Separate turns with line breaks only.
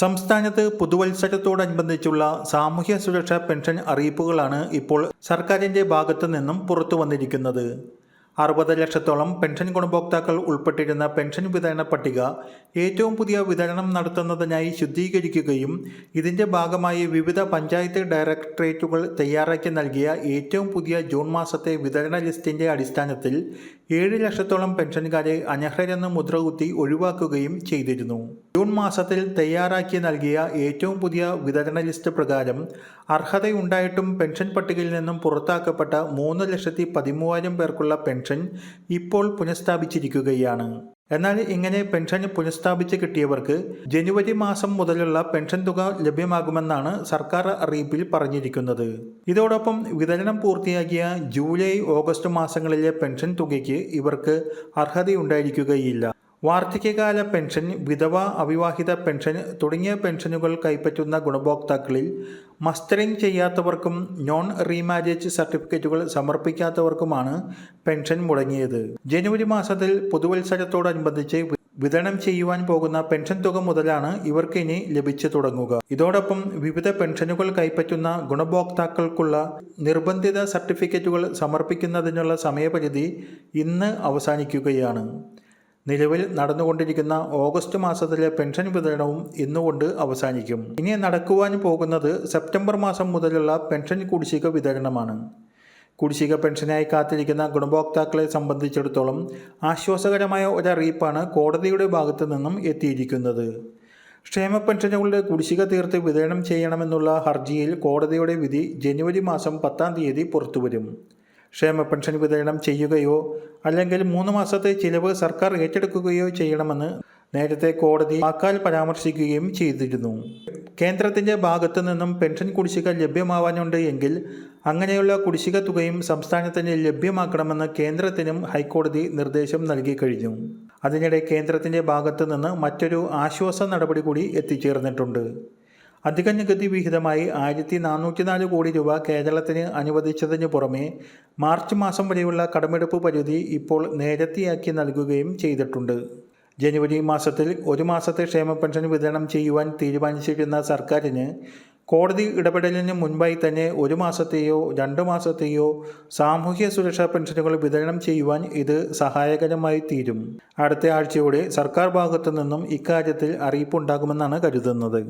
സംസ്ഥാനത്ത് പുതുവത്സരത്തോടനുബന്ധിച്ചുള്ള സാമൂഹ്യ സുരക്ഷാ പെൻഷൻ അറിയിപ്പുകളാണ് ഇപ്പോൾ സർക്കാരിന്റെ ഭാഗത്തു നിന്നും പുറത്തു വന്നിരിക്കുന്നത്. അറുപത് ലക്ഷത്തോളം പെൻഷൻ ഗുണഭോക്താക്കൾ ഉൾപ്പെട്ടിരുന്ന പെൻഷൻ വിതരണ പട്ടിക ഏറ്റവും പുതിയ വിതരണം നടത്തുന്നതിനായി ശുദ്ധീകരിക്കുകയും ഇതിന്റെ ഭാഗമായി വിവിധ പഞ്ചായത്ത് ഡയറക്ടറേറ്റുകൾ തയ്യാറാക്കി നൽകിയ ഏറ്റവും പുതിയ ജൂൺ മാസത്തെ വിതരണ ലിസ്റ്റിന്റെ അടിസ്ഥാനത്തിൽ ഏഴ് ലക്ഷത്തോളം പെൻഷൻകാരെ അനർഹരെന്ന് മുദ്രകുത്തി ഒഴിവാക്കുകയും ചെയ്തിരുന്നു. ജൂൺ മാസത്തിൽ തയ്യാറാക്കി നൽകിയ ഏറ്റവും പുതിയ വിതരണ ലിസ്റ്റ് പ്രകാരം അർഹതയുണ്ടായിട്ടും പെൻഷൻ പട്ടികയിൽ നിന്നും പുറത്താക്കപ്പെട്ട മൂന്ന് ലക്ഷത്തി പതിമൂവായിരം പേർക്കുള്ള പെൻഷൻ ഇപ്പോൾ പുനഃസ്ഥാപിച്ചിരിക്കുകയാണ്. എന്നാൽ ഇങ്ങനെ പെൻഷൻ പുനഃസ്ഥാപിച്ച് കിട്ടിയവർക്ക് ജനുവരി മാസം മുതലുള്ള പെൻഷൻ തുക ലഭ്യമാകുമെന്നാണ് സർക്കാർ അറിയിപ്പിൽ പറഞ്ഞിരിക്കുന്നത്. ഇതോടൊപ്പം വിതരണം പൂർത്തിയാക്കിയ ജൂലൈ ഓഗസ്റ്റ് മാസങ്ങളിലെ പെൻഷൻ തുകയ്ക്ക് ഇവർക്ക് അർഹതയുണ്ടായിരിക്കുകയില്ല. വാർദ്ധക്യകാല പെൻഷൻ വിധവ അവിവാഹിത പെൻഷൻ തുടങ്ങിയ പെൻഷനുകൾ കൈപ്പറ്റുന്ന ഗുണഭോക്താക്കളിൽ മസ്റ്ററിംഗ് ചെയ്യാത്തവർക്കും നോൺ റീമാരേജ് സർട്ടിഫിക്കറ്റുകൾ സമർപ്പിക്കാത്തവർക്കുമാണ് പെൻഷൻ മുടങ്ങിയത്. ജനുവരി മാസത്തിൽ പുതുവത്സരത്തോടനുബന്ധിച്ച് വിതരണം ചെയ്യുവാൻ പോകുന്ന പെൻഷൻ തുക മുതലാണ് ഇവർക്ക് ഇനി ലഭിച്ചു തുടങ്ങുക. ഇതോടൊപ്പം വിവിധ പെൻഷനുകൾ കൈപ്പറ്റുന്ന ഗുണഭോക്താക്കൾക്കുള്ള നിർബന്ധിത സർട്ടിഫിക്കറ്റുകൾ സമർപ്പിക്കുന്നതിനുള്ള സമയപരിധി ഇന്ന് അവസാനിക്കുകയാണ്. നിലവിൽ നടന്നുകൊണ്ടിരിക്കുന്ന ഓഗസ്റ്റ് മാസത്തിലെ പെൻഷൻ വിതരണവും ഇന്നുകൊണ്ട് അവസാനിക്കും. ഇനി നടക്കുവാൻ പോകുന്നത് സെപ്റ്റംബർ മാസം മുതലുള്ള പെൻഷൻ കുടിശ്ശിക വിതരണമാണ്. കുടിശ്ശിക പെൻഷനായി കാത്തിരിക്കുന്ന ഗുണഭോക്താക്കളെ സംബന്ധിച്ചിടത്തോളം ആശ്വാസകരമായ ഒരറിയിപ്പാണ് കോടതിയുടെ ഭാഗത്തു നിന്നും എത്തിയിരിക്കുന്നത്. ക്ഷേമ പെൻഷനുകളുടെ കുടിശ്ശിക തീർത്ത് വിതരണം ചെയ്യണമെന്നുള്ള ഹർജിയിൽ കോടതിയുടെ വിധി ജനുവരി മാസം പത്താം തീയതി പുറത്തുവരും. ക്ഷേമ പെൻഷൻ വിതരണം ചെയ്യുകയോ അല്ലെങ്കിൽ മൂന്ന് മാസത്തെ ചിലവ് സർക്കാർ ഏറ്റെടുക്കുകയോ ചെയ്യണമെന്ന് നേരത്തെ കോടതി വാക്കാൽ പരാമർശിക്കുകയും ചെയ്തിരുന്നു. കേന്ദ്രത്തിന്റെ ഭാഗത്തു നിന്നും പെൻഷൻ കുടിശ്ശിക ലഭ്യമാവാനുണ്ട് എങ്കിൽ അങ്ങനെയുള്ള കുടിശ്ശിക തുകയും സംസ്ഥാനത്തിന് ലഭ്യമാക്കണമെന്ന് കേന്ദ്രത്തിനും ഹൈക്കോടതി നിർദ്ദേശം നൽകി കഴിഞ്ഞു. അതിനിടെ കേന്ദ്രത്തിന്റെ ഭാഗത്തു നിന്ന് മറ്റൊരു ആശ്വാസ നടപടി കൂടി എത്തിച്ചേർന്നിട്ടുണ്ട്. അധിക നികുതി വിഹിതമായി ആയിരത്തി നാനൂറ്റി നാല് കോടി രൂപ കേരളത്തിന് അനുവദിച്ചതിന് പുറമെ മാർച്ച് മാസം വരെയുള്ള കടമെടുപ്പ് പരിധി ഇപ്പോൾ നേരത്തെയാക്കി നൽകുകയും ചെയ്തിട്ടുണ്ട്. ജനുവരി മാസത്തിൽ ഒരു മാസത്തെ ക്ഷേമ പെൻഷൻ വിതരണം ചെയ്യുവാൻ തീരുമാനിച്ചിരുന്ന സർക്കാരിന് കോടതി ഇടപെടലിന് മുൻപായി തന്നെ ഒരു മാസത്തെയോ രണ്ട് മാസത്തെയോ സാമൂഹ്യ സുരക്ഷാ പെൻഷനുകൾ വിതരണം ചെയ്യുവാൻ ഇത് സഹായകരമായി തീരും. അടുത്ത ആഴ്ചയോടെ സർക്കാർ ഭാഗത്തു നിന്നും ഇക്കാര്യത്തിൽ അറിയിപ്പുണ്ടാകുമെന്നാണ് കരുതുന്നത്.